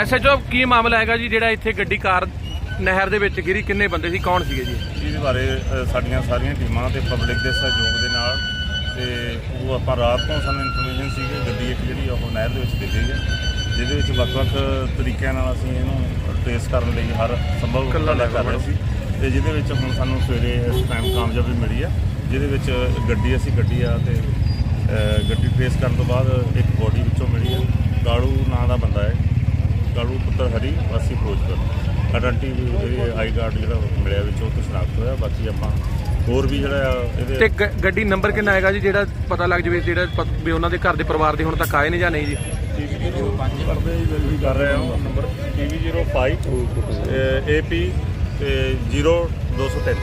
SHO ਕੀ ਮਾਮਲਾ ਹੈਗਾ ਜੀ ਜਿਹੜਾ ਇੱਥੇ ਗੱਡੀ ਕਾਰ ਨਹਿਰ ਦੇ ਵਿੱਚ ਗਿਰੀ? ਕਿੰਨੇ ਬੰਦੇ ਸੀ? ਕੌਣ ਸੀਗੇ ਜੀ? ਇਹਦੇ ਬਾਰੇ ਅ, ਸਾਡੀਆਂ ਸਾਰੀਆਂ ਟੀਮਾਂ ਤੇ ਪਬਲਿਕ ਦੇ ਸਹਿਯੋਗ ਦੇ ਨਾਲ ਤੇ ਉਹ ਆਪਾਂ ਰਾਤ ਤੋਂ ਸਾਨੂੰ ਇਨਫੋਰਮੇਸ਼ਨ ਸੀ ਕਿ ਗੱਡੀ ਇੱਕ ਜਿਹੜੀ ਉਹ ਨਹਿਰ ਦੇ ਵਿੱਚ ਡਿੱਗ ਹੈ। ਜਿਹਦੇ ਵਿੱਚ ਵੱਖ-ਵੱਖ ਤਰੀਕਿਆਂ ਨਾਲ ਅਸੀਂ ਇਹਨੂੰ ਟ੍ਰੇਸ ਕਰਨ ਲਈ ਹਰ ਸੰਭਵ ਉਪਰਾਲਾ ਕਰ ਰਹੇ ਸੀ। ਤੇ ਜਿਹਦੇ ਵਿੱਚ ਹੁਣ ਸਾਨੂੰ ਸਵੇਰੇ ਇਸ ਟਾਈਮ ਕਾਮਯਾਬੀ ਮਿਲੀ ਆ ਜਿਹਦੇ ਵਿੱਚ ਗੱਡੀ ਅਸੀਂ ਕੱਢੀ ਆ ਤੇ ਅ, ਗੱਡੀ ਟ੍ਰੇਸ ਕਰਨ ਤੋਂ ਬਾਅਦ ਇੱਕ ਬੋਡੀ ਵਿੱਚੋਂ ਮਿਲੀ ਆ ਕਾਲੂ ਨਾਂ ਦਾ ਬੰਦਾ ਹੈ। ਕਾਲੂ ਪੁੱਤਰ ਹਰੀ ਵਾਸੀ ਫਿਰੋਜ਼ਪੁਰ ਆਇਡੈਂਟੀ ਜਿਹੜੀ ਆਈ ਕਾਰਡ ਜਿਹੜਾ ਮਿਲਿਆ ਵਿੱਚੋਂ ਤੋਂ ਸ਼ਨਾਖਤ ਹੋਇਆ। ਬਾਕੀ ਆਪਾਂ ਹੋਰ ਵੀ ਜਿਹੜਾ ਆ ਤੇ ਇਹਦੇ ਗ- ਗੱਡੀ ਨੰਬਰ ਕਿੰਨਾ ਹੈਗਾ ਜੀ? ਜਿਹੜਾ ਪਤਾ ਲੱਗ ਜਵੇ ਜਿਹੜਾ ਵੀ ਉਹਨਾਂ ਦੇ ਘਰ ਦੇ ਪਰਿਵਾਰ ਦੇ ਹੁਣ ਤੱਕ ਆਏ ਨੇ ਜਾਂ ਨਹੀਂ ਜੀ? ਟੀਵੀ 05 ਕਰਦੇ ਵੈਰੀਫਾਈ ਕਰ ਰਹੇ ਹਾਂ ਨੰਬਰ TV05 AP ਤੇ 0203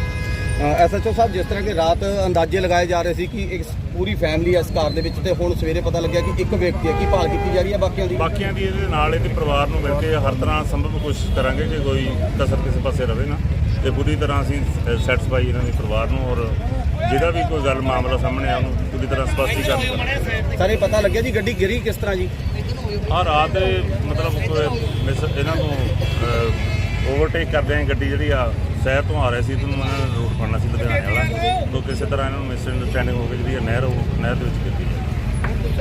ਐਸਐਚਓ ਸਾਹਿਬ ਜਿਸ ਤਰ੍ਹਾਂ ਕਿ ਰਾਤ ਅੰਦਾਜ਼ੇ ਲਗਾਏ ਜਾ ਰਹੇ ਸੀ ਕਿ ਇੱਕ ਪੂਰੀ ਫੈਮਿਲੀ ਇਸ ਕਾਰ ਦੇ ਵਿੱਚ ਤੇ ਹੁਣ ਸਵੇਰੇ ਪਤਾ ਲੱਗਿਆ ਕਿ ਇੱਕ ਵਿਅਕਤੀ ਹੈ। ਕੀ ਭਾਲ ਕੀਤੀ ਜਾ ਰਹੀ ਹੈ ਬਾਕੀਆਂ ਦੀ? ਬਾਕੀਆਂ ਦੀ ਇਹਦੇ ਨਾਲ ਇਹਦੇ ਪਰਿਵਾਰ ਨੂੰ ਮਿਲ ਕੇ ਹਰ ਤਰ੍ਹਾਂ ਸੰਭਵ ਕੋਸ਼ਿਸ਼ ਕਰਾਂਗੇ ਕਿ ਕੋਈ ਕਸਰ ਕਿਸੇ ਪਾਸੇ ਰਵੇ ਨਾ। ਤੇ ਪੂਰੀ ਤਰ੍ਹਾਂ ਅਸੀਂ ਸੈਟੀਸਫਾਈ ਇਹਨਾਂ ਦੇ ਪਰਿਵਾਰ ਨੂੰ ਔਰ ਜਿਹਦਾ ਵੀ ਕੋਈ ਗੱਲ ਮਾਮਲਾ ਸਾਹਮਣੇ ਆ ਉਹਨੂੰ ਪੂਰੀ ਤਰ੍ਹਾਂ ਸਪਸ਼ਟੀਕਰਨ ਸਾਰੇ ਪਤਾ ਲੱਗਿਆ ਜੀ ਗੱਡੀ ਗਿਰੀ ਕਿਸ ਤਰ੍ਹਾਂ ਜੀ? ਆ ਰਾਤ ਮਤਲਬ ਇਹਨਾਂ ਨੂੰ ਓਵਰਟੇਕ ਕਰਦੇ ਆਂ ਗੱਡੀ ਜਿਹੜੀ ਆ। ਸ਼ਹਿਰ ਤੋਂ ਆ ਰਹੇ ਸੀ ਤੁਹਾਨੂੰ ਇਹਨਾਂ ਨੇ ਰੂਟ ਫੜਨਾ ਸੀ ਲੁਧਿਆਣੇ ਵਾਲਾ। ਤੋਂ ਕਿਸੇ ਤਰ੍ਹਾਂ ਇਹਨਾਂ ਨੂੰ ਮਿਸ ਅੰਡਰਸਟੈਂਡਿੰਗ ਹੋ ਗਈ ਜਿਹੜੀ ਇਹ ਨਹਿਰ ਉਹ ਨਹਿਰ ਦੇ ਵਿੱਚ ਗਿਰ ਗਈ।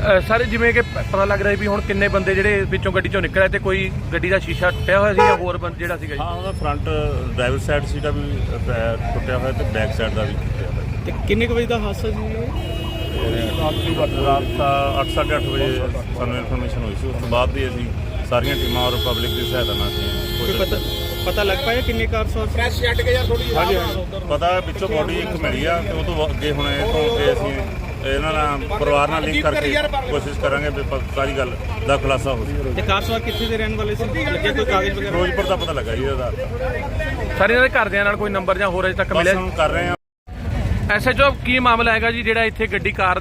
ਅ, ਸਾਰੇ ਜਿਵੇਂ ਕਿ ਪ- ਪਤਾ ਲੱਗ ਰਿਹਾ ਵੀ ਹੁਣ ਕਿੰਨੇ ਬੰਦੇ ਜਿਹੜੇ ਵਿੱਚੋਂ ਗੱਡੀ ਚੋਂ ਨਿਕਲਿਆ ਤੇ ਕੋਈ ਗੱਡੀ ਦਾ ਸ਼ੀਸ਼ਾ ਟੁੱਟਿਆ ਹੋਇਆ ਸੀ ਜਾਂ ਹੋਰ ਬੰਦ ਜਿਹੜਾ ਸੀਗਾ ਜੀ? ਹਾਂ ਉਹਦਾ ਫਰੰਟ ਡਰਾਈਵਰ ਸਾਈਡ ਸੀਟਾ ਵੀ ਟੁੱਟਿਆ ਹੋਇਆ ਤੇ ਬੈਕ ਸਾਈਡ ਦਾ ਵੀ ਟੁੱਟਿਆ ਹੋਇਆ। ਤੇ ਕਿੰਨੇ ਕੁ ਵਜੇ ਦਾ ਹਾਦਸਾ ਜੀ ਰਾਤ ਦਾ 8:30 ਵਜੇ ਸਾਨੂੰ ਇਨਫੋਰਮੇਸ਼ਨ ਹੋਈ ਸੀ। ਉਸ ਤੋਂ ਬਾਅਦ ਵੀ ਅਸੀਂ ਸਾਰੀਆਂ ਟੀਮਾਂ ਔਰ ਪਬਲਿਕ ਦੀ ਸਹਾਇਤਾ ਨਾਲ ਅਸੀਂ ਪਤਾ ਪਤਾ ਲੱਗ ਪਾਇਆ ਕਿੰਨੇ ਕਾਰ ਸਵਾਰ ਹਾਂਜੀ ਹਾਂਜੀ ਪਤਾ ਵਿੱਚੋਂ ਬੋਡੀ ਇੱਕ ਮਿਲੀ ਆ ਤੇ ਉਹ ਤੋਂ ਅੱਗੇ ਹੁਣ ਇਹ ਤੋਂ ਤੇ ਅਸੀਂ ਇਹਨਾਂ ਨਾਲ ਪਰਿਵਾਰ ਨਾਲ ਲਿੰਕ ਕਰਕੇ ਕੋਸ਼ਿਸ਼ ਕਰਾਂਗੇ ਵੀ ਸਾਰੀ ਗੱਲ ਦਾ ਖੁਲਾਸਾ ਹੋ ਸਕੇ। ਤੇ ਕਾਰ ਸਵਾਰ ਕਿੱਥੇ ਦੇ ਰਹਿਣ ਵਾਲੇ ਸੀ? ਲੱਗਿਆ ਕੋਈ ਕਾਗਜ਼ ਵਗੈਰਾ? ਫਿਰੋਜ਼ਪੁਰ ਦਾ ਪਤਾ ਲੱਗਾ ਜੀ ਇਹਦਾ। ਸਾਰੇ ਇਹਨਾਂ ਦੇ ਘਰਦਿਆਂ ਨਾਲ ਕੋਈ ਨੰਬਰ ਜਾਂ ਹੋਰ ਅਜੇ ਤੱਕ ਮਿਲਿਆ? ਕਰ ਰਹੇ ਐਸਐਚਓ ਕੀ ਮਾਮਲਾ ਹੈਗਾ ਜੀ ਜਿਹੜਾ ਇੱਥੇ ਗੱਡੀ ਕਾਰ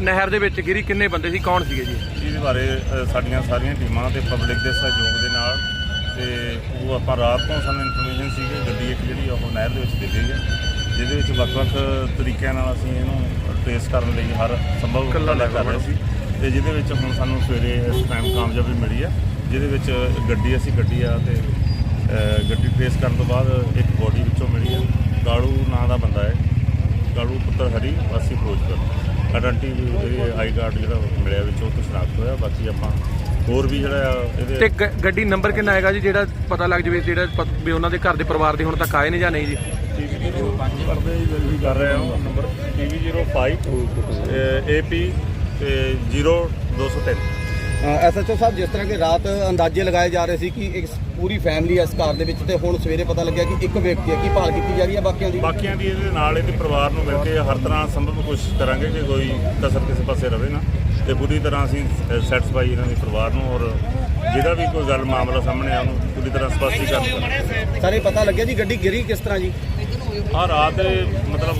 ਨਹਿਰ ਦੇ ਵਿੱਚ ਗਿਰੀ ਕਿੰਨੇ ਬੰਦੇ ਸੀ? ਕੌਣ ਸੀਗੇ ਜੀ? ਇਹਦੇ ਬਾਰੇ ਅ, ਸਾਡੀਆਂ ਸਾਰੀਆਂ ਟੀਮਾਂ ਤੇ ਪਬਲਿਕ ਦੇ ਸਹਿਯੋਗ ਦੇ ਨਾਲ ਤੇ ਉਹ ਆਪਾਂ ਰਾਤ ਤੋਂ ਸਾਨੂੰ ਇਨਫੋਰਮੇਸ਼ਨ ਸੀ ਕਿ ਗੱਡੀ ਇੱਕ ਜਿਹੜੀ ਉਹ ਨਹਿਰ ਦੇ ਵਿੱਚ ਡਿੱਗ ਹੈ ਜਿਹਦੇ ਵਿੱਚ ਵੱਖ-ਵੱਖ ਤਰੀਕਿਆਂ ਨਾਲ ਅਸੀਂ ਇਹਨੂੰ ਟ੍ਰੇਸ ਕਰਨ ਲਈ ਹਰ ਸੰਭਵ ਉਪਰਾਲਾ ਕਰ ਰਹੇ ਸੀ ਤੇ ਜਿਹਦੇ ਵਿੱਚ ਹੁਣ ਸਾਨੂੰ ਸਵੇਰੇ ਇਸ ਟਾਈਮ ਕਾਮਯਾਬੀ ਮਿਲੀ ਆ ਜਿਹਦੇ ਵਿੱਚ ਗੱਡੀ ਅਸੀਂ ਕੱਢੀ ਆ ਤੇ ਅ, ਗੱਡੀ ਟ੍ਰੇਸ ਕਰਨ ਤੋਂ ਬਾਅਦ ਇੱਕ ਬੋਡੀ ਵਿੱਚੋਂ ਮਿਲੀ ਆ ਕਾਲੂ ਨਾਂ ਦਾ ਬੰਦਾ ਹੈ। ਕਾਲੂ ਪੁੱਤਰ ਹਰੀ ਵਾਸੀ ਫਿਰੋਜ਼ਪੁਰ ਆਇਡੈਂਟੀ ਜਿਹੜੀ ਆਈ ਕਾਰਡ ਜਿਹੜਾ ਮਿਲਿਆ ਵਿੱਚੋਂ ਤੋਂ ਸ਼ਨਾਖਤ ਹੋਇਆ। ਬਾਕੀ ਆਪਾਂ ਹੋਰ ਵੀ ਜਿਹੜਾ ਤੇ ਇਹਦੇ ਗ- ਗੱਡੀ ਨੰਬਰ ਕਿੰਨਾ ਹੈਗਾ ਜੀ? ਜਿਹੜਾ ਪਤਾ ਲੱਗ ਜਵੇ ਜਿਹੜਾ ਵੀ ਉਹਨਾਂ ਦੇ ਘਰ ਦੇ ਪਰਿਵਾਰ ਦੇ ਹੁਣ ਤੱਕ ਆਏ ਨੇ ਜਾਂ ਨਹੀਂ ਜੀ? ਟੀਵੀ 05 ਕਰਦੇ ਵੈਰੀਫਾਈ ਕਰ ਰਹੇ ਹਾਂ ਨੰਬਰ TV05 AP ਤੇ 0203 ਐਸਐਚਓ ਸਾਹਿਬ ਜਿਸ ਤਰ੍ਹਾਂ ਕਿ ਰਾਤ ਅੰਦਾਜ਼ੇ ਲਗਾਏ ਜਾ ਰਹੇ ਸੀ ਕਿ ਇੱਕ ਪੂਰੀ ਫੈਮਿਲੀ ਇਸ ਕਾਰ ਦੇ ਵਿੱਚ ਤੇ ਹੁਣ ਸਵੇਰੇ ਪਤਾ ਲੱਗਿਆ ਕਿ ਇੱਕ ਵਿਅਕਤੀ ਹੈ। ਕੀ ਭਾਲ ਕੀਤੀ ਜਾ ਰਹੀ ਹੈ ਬਾਕੀਆਂ ਦੀ? ਬਾਕੀਆਂ ਦੀ ਇਹਦੇ ਨਾਲ ਇਹਦੇ ਪਰਿਵਾਰ ਨੂੰ ਮਿਲ ਕੇ ਹਰ ਤਰ੍ਹਾਂ ਸੰਭਵ ਕੋਸ਼ਿਸ਼ ਕਰਾਂਗੇ ਕਿ ਕੋਈ ਕਸਰ ਕਿਸੇ ਪਾਸੇ ਰਵੇ ਨਾ। ਤੇ ਪੂਰੀ ਤਰ੍ਹਾਂ ਅਸੀਂ ਸੈਟੀਸਫਾਈ ਇਹਨਾਂ ਦੇ ਪਰਿਵਾਰ ਨੂੰ ਔਰ ਜਿਹਦਾ ਵੀ ਕੋਈ ਗੱਲ ਮਾਮਲਾ ਸਾਹਮਣੇ ਆ ਉਹਨੂੰ ਪੂਰੀ ਤਰ੍ਹਾਂ ਸਪਸ਼ਟੀਕਰਨ ਸਾਰੇ ਪਤਾ ਲੱਗਿਆ ਜੀ ਗੱਡੀ ਗਿਰੀ ਕਿਸ ਤਰ੍ਹਾਂ ਜੀ? ਆ ਰਾਤ ਦੇ ਮਤਲਬ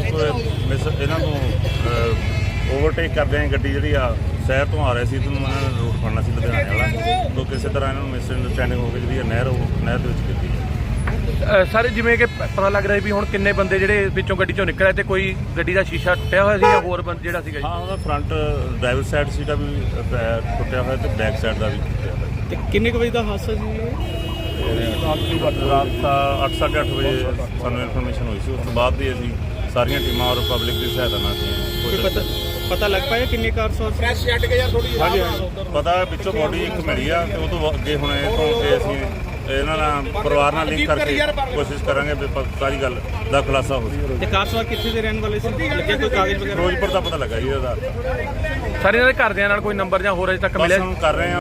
ਇਹਨਾਂ ਨੂੰ ਓਵਰਟੇਕ ਕਰਦੇ ਆਂ ਗੱਡੀ ਜਿਹੜੀ ਆ ਸ਼ਹਿਰ ਤੋਂ ਆ ਰਹੇ ਸੀ ਤੁਹਾਨੂੰ ਇਹਨਾਂ ਨੇ ਰੂਟ ਫੜਨਾ ਸੀ ਲੁਧਿਆਣੇ ਵਾਲਾ। ਤੋਂ ਕਿਸੇ ਤਰ੍ਹਾਂ ਇਹਨਾਂ ਨੂੰ ਮਿਸ ਅੰਡਰਸਟੈਂਡਿੰਗ ਹੋ ਗਈ ਜਿਹੜੀ ਇਹ ਨਹਿਰ ਉਹ ਨਹਿਰ ਦੇ ਵਿੱਚ ਹੈ ਅ, ਸਾਰੇ ਜਿਵੇਂ ਕਿ ਪ- ਪਤਾ ਲੱਗ ਰਿਹਾ ਵੀ ਹੁਣ ਕਿੰਨੇ ਬੰਦੇ ਜਿਹੜੇ ਵਿੱਚੋਂ ਗੱਡੀ ਚੋਂ ਨਿਕਲਿਆ ਤੇ ਕੋਈ ਗੱਡੀ ਦਾ ਸ਼ੀਸ਼ਾ ਟੁੱਟਿਆ ਹੋਇਆ ਸੀ ਜਾਂ ਹੋਰ ਬੰਦ ਜਿਹੜਾ ਸੀਗਾ ਜੀ? ਹਾਂ ਉਹਦਾ ਫਰੰਟ ਡਰਾਈਵਰ ਸਾਈਡ ਸੀਟਾ ਵੀ ਟੁੱਟਿਆ ਹੋਇਆ ਤੇ ਬੈਕ ਸਾਈਡ ਦਾ ਵੀ ਟੁੱਟਿਆ ਹੋਇਆ। ਤੇ ਕਿੰਨੇ ਕੁ ਵਜੇ ਦਾ ਹਾਦਸਾ ਜੀ ਰਾਤ ਦਾ 8:30 ਵਜੇ ਸਾਨੂੰ ਇਨਫੋਰਮੇਸ਼ਨ ਹੋਈ ਸੀ। ਉਸ ਤੋਂ ਬਾਅਦ ਵੀ ਅਸੀਂ ਸਾਰੀਆਂ ਟੀਮਾਂ ਔਰ ਪਬਲਿਕ ਦੀ ਸਹਾਇਤਾ ਨਾਲ ਅਸੀਂ ਪਤਾ ਪਤਾ ਲੱਗ ਪਾਇਆ ਕਿੰਨੇ ਕਾਰ ਸਵਾਰ ਹਾਂਜੀ ਹਾਂਜੀ। ਪਤਾ ਹੈ ਵਿੱਚੋਂ ਬੋਡੀ ਇੱਕ ਮਿਲੀ ਆ ਤੇ ਉਹ ਤੋਂ ਅੱਗੇ ਹੁਣ ਇਹ ਤੋਂ ਤੇ ਅਸੀਂ ਇਹਨਾਂ ਨਾਲ ਪਰਿਵਾਰ ਨਾਲ ਲਿੰਕ ਕਰਕੇ ਕੋਸ਼ਿਸ਼ ਕਰਾਂਗੇ ਵੀ ਸਾਰੀ ਗੱਲ ਦਾ ਖੁਲਾਸਾ ਹੋ ਸਕੇ। ਤੇ ਕਾਰ ਸਵਾਰ ਕਿੱਥੇ ਦੇ ਰਹਿਣ ਵਾਲੇ ਸੀ? ਲੱਗਿਆ ਕੋਈ ਕਾਗਜ਼ ਵਗੈਰਾ? ਫਿਰੋਜ਼ਪੁਰ ਦਾ ਪਤਾ ਲੱਗਾ ਜੀ ਇਹਦਾ। ਸਾਰੇ ਇਹਨਾਂ ਦੇ ਘਰਦਿਆਂ ਨਾਲ ਕੋਈ ਨੰਬਰ ਜਾਂ ਹੋਰ ਅਜੇ ਤੱਕ ਮਿਲਿਆ? ਕਰ ਰਹੇ ਹਾਂ